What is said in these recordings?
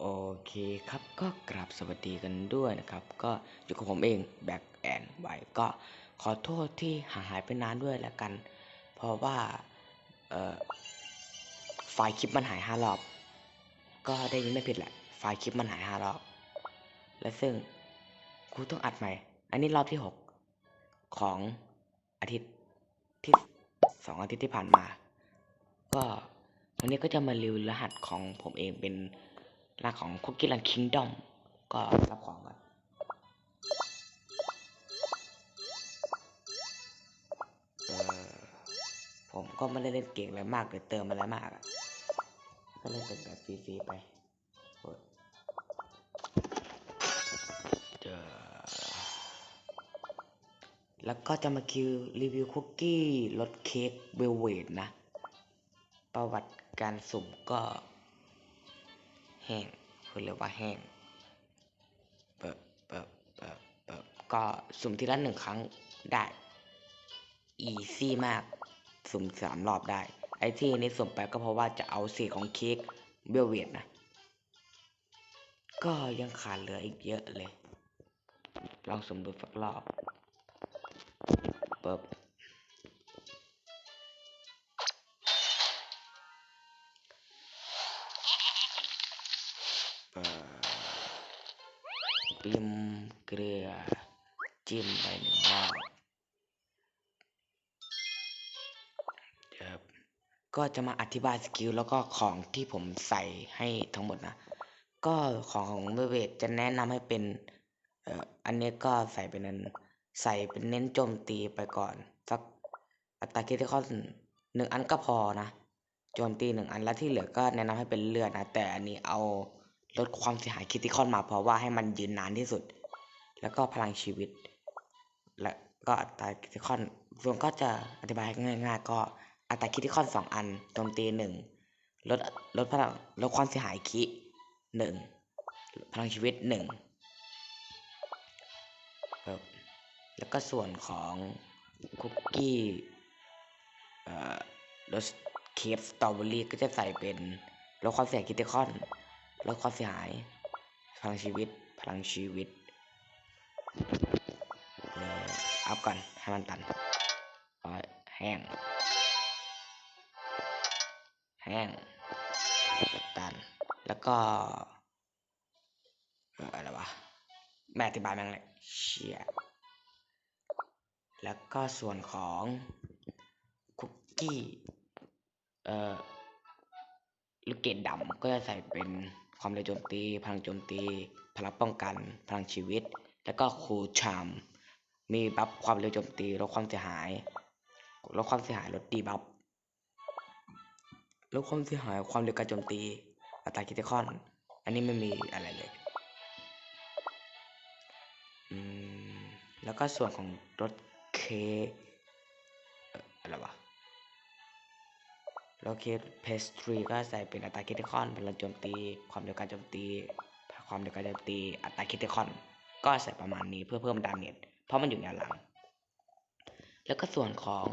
โอเคครับก็กราบสวัสดีกันด้วยนะครับ ก็อยู่กับผมเองแบ็กแอนไวก็ขอโทษที่ห่างหายไปนานด้วยแล้วกัน เพราะว่าไฟล์คลิปมันหายห้ารอบ ก็ได้ยินไม่ผิดแหละ ไฟล์คลิปมันหายห้ารอบ และซึ่งกูต้องอัดใหม่ อันนี้รอบที่หกของอาทิตย์ที่สองอาทิตย์ที่ผ่านมา ก็วันนี้ก็จะมารีวิวรหัสของผมเองเป็น รหัสของ Cookie Run Kingdom ก็รับของก่อนเออผมก็ไม่ได้เล่นเก่งอะไรมากหรือเติมอะไรมากอะก็เล่นเป็นแบบฟรีๆไปโอ้ยเจอแล้วก็จะมาคิวรีวิวคุกกี้รสเค้กเวลเวดนะ ประวัติการสุ่มก็ แห้งคือเรียกว่าแห้งเปิดเปิดเปิดเปิดก็สุ่มทีละหนึ่งครั้งได้อีซี่มาก สุ่มสามรอบได้ ไอ้ที่นี้สุ่มไปก็เพราะว่าจะเอาเศษของเค้กเบลเวียดนะ ก็ยังขาดเหลืออีกเยอะเลย ลองสุ่มดูสักรอบเปิด ปิมเกลือ จิ้มไปหนึ่งรอบครับก็จะมาอธิบายสกิลแล้วก็ของที่ผมใส่ให้ทั้งหมดนะ ก็ของของเบเวทจะแนะนำให้เป็นเอ่ออันนี้ก็ใส่เป็นนั้นใส่เป็นเน้นโจมตีไปก่อน สักอัตราคิดที่ข้อหนึ่งอันก็พอนะ โจมตีหนึ่งอันแล้วที่เหลือก็แนะนำให้เป็นเลือดนะ แต่อันนี้เอา ลดความเสียหายคิติคอนมาเพราะว่าให้มันยืนนานที่สุด แล้วก็พลังชีวิต และก็อัตราคิติคอนส่วนก็จะอธิบายง่ายๆ ก็อัตราคิติคอนสองอันโจมตีหนึ่งลดลดพลังลดความเสียหายคิหนึ่งพลังชีวิตหนึ่งแล้วก็ส่วนของคุกกี้เอ่อรสเคฟสตรอเบอรี่ก็จะใส่เป็นลดความเสียหายคิติคอน ลดความเสียหาย พลังชีวิต พลังชีวิตเอ่ออัพก่อนให้มันตันร้อยแห้ง แห้ง ตัน แล้วก็เอออะไรวะ แม่อธิบายแม่งเลยเชี่ยแล้วก็ส่วนของคุกกี้ เอ่อ ลูกเกดดำก็จะใส่เป็น ความเร็วโจมตี พลังโจมตี พลังป้องกัน พลังชีวิต แล้วก็คูชามมีบัฟความเร็วโจมตีลดความเสียหายลดความเสียหายลดดีบัฟลดความเสียหายความเร็วการโจมตี อัตราคิติคอน อันนี้ไม่มีอะไรเลยอืมแล้วก็ส่วนของรถเคอะไรวะ โลเคทเพสทรีก็ใส่เป็นอัตราคิติคอนพลังโจมตี ความเร็วการโจมตี ความเร็วการโจมตี อัตราคิติคอน ก็ใส่ประมาณนี้เพื่อเพิ่มดาเมจเพราะมันอยู่แนวหลัง แล้วก็ส่วนของ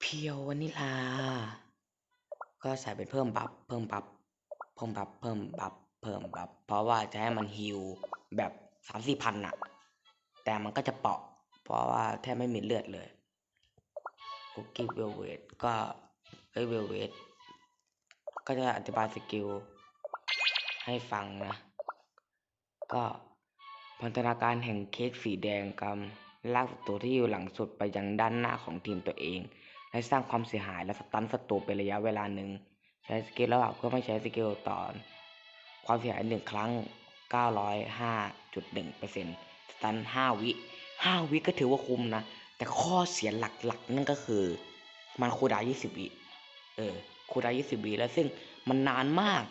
เพียววานิลา ก็ใส่เป็นเพิ่มบัฟเพิ่มบัฟเพิ่มบัฟเพิ่มบัฟเพิ่มบัฟเพราะว่าจะให้มันฮิลแบบสามสี่พันอะแต่มันก็จะเปาะ เพราะว่าแทบไม่มีเลือดเลยคุกกี้เวลเวทก็ เอ้ยเวลเวทก็จะอธิบายสกิลให้ฟังนะ ก็พันธนาการแห่งเค้กสีแดงกำลากศัตรูที่อยู่หลังสุดไปยังด้านหน้าของทีมตัวเอง และสร้างความเสียหายและสตันศัตรูเป็นระยะเวลาหนึ่งใช้สกิลระหว่างเพื่อไม่ใช้สกิลต่อความเสียหายหนึ่งครั้ง 905.1%สตันห้าวิห้าวิก็ถือว่าคุ้มนะ แต่ข้อเสียหลักๆ นั่นก็คือ มันคูดาว20 วิ เออคูดาวน์20วิแล้วซึ่งมันนานมาก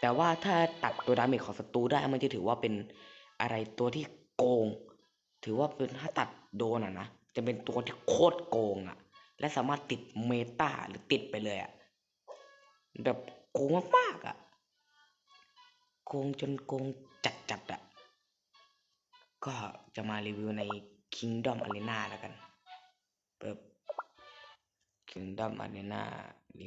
แต่ว่าถ้าตัดตัวดาเมจของศัตรูได้มันจะถือว่าเป็นอะไรตัวที่โกง ถือว่าเป็นถ้าตัดโดนอะนะจะเป็นตัวที่โคตรโกงอะ และสามารถติดเมตาหรือติดไปเลยอะแบบโกงมากๆอะโกงจนโกงจัดๆอะก็จะมารีวิวใน Kingdom Arena แล้วกันเปิด Kingdom Arena รี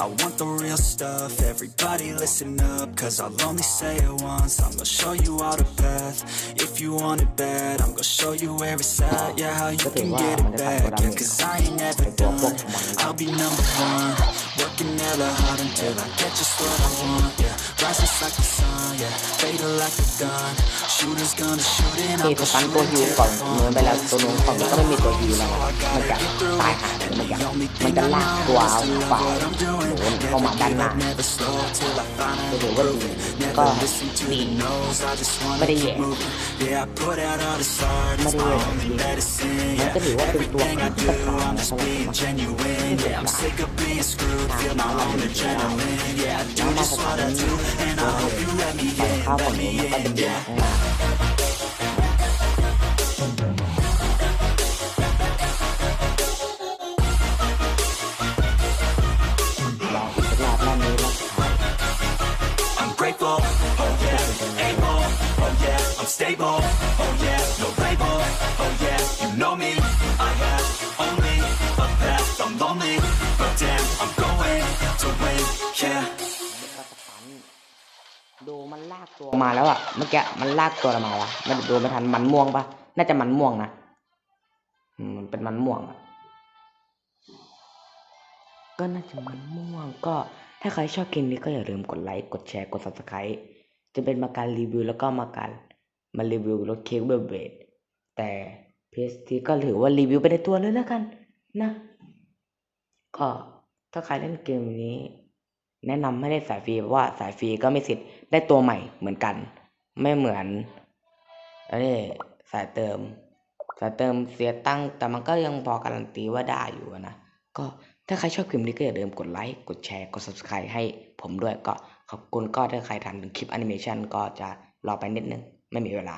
I want the real stuff. Everybody listen up Cause I'll only say it once. I'm gonna show you all the path. If you want it bad I'm gonna show you where it's at Yeah, how you can get it back. Yeah, cause I ain't never done. I'll be number one Working hella hard until I get just what I want. ที่ตัวซันตัวฮิวก่อนเมือนไปแล้วตัวนู้นของก็ไม่มีตัวฮิวแล้วมันจะตายหามันจะมันจะลากตัวฝ่ายโน้นเข้ามาด้านหน้าตัวหนูก็ดีก็ดีไม่ได้แย่ไม่ได้แย่มันก็ถือว่าเป็นตัวที่ตะกอนนะสำหรับมันไม่ได้ตาย what I do, and I hope you let me in, let me in, yeah. grateful, oh yeah, able, oh yeah, I'm stable, oh yeah, no label, oh yeah, you know me, I have only a path, I'm lonely. ดูมันลากตัวมาแล้วอะเมื่อกี้มันลากตัวเรามาแล้วมันดูไม่ทันมันม่วงปะน่าจะมันม่วงนะมันเป็นมันม่วงอะก็น่าจะมันม่วงก็ถ้าใครชอบคลิปนี้ก็อย่าลืมกดไลค์กดแชร์กด subscribe จะเป็นมาการรีวิวแล้วก็มาการมารีวิวรถเค้กเบเบดแต่เพสทีก็ถือว่ารีวิวไปในตัวเลยแล้วกันนะ ก็ถ้าใครเล่นเกมนี้ แนะนำให้ได้สายฟรีเพราะว่าสายฟรีก็มีสิทธิ์ได้ตัวใหม่เหมือนกัน ไม่เหมือนอันนี้สายเติม สายเติมเสียตังค์แต่มันก็ยังพอการันตีว่าได้อยู่นะก็ถ้าใครชอบคลิปนี้ก็อย่าลืมกดไลค์กดแชร์กด subscribe ให้ผมด้วยก็ขอบคุณก็ถ้าใครทันถึงคลิปแอนิเมชันก็จะรอไปนิดนึง ไม่มีเวลา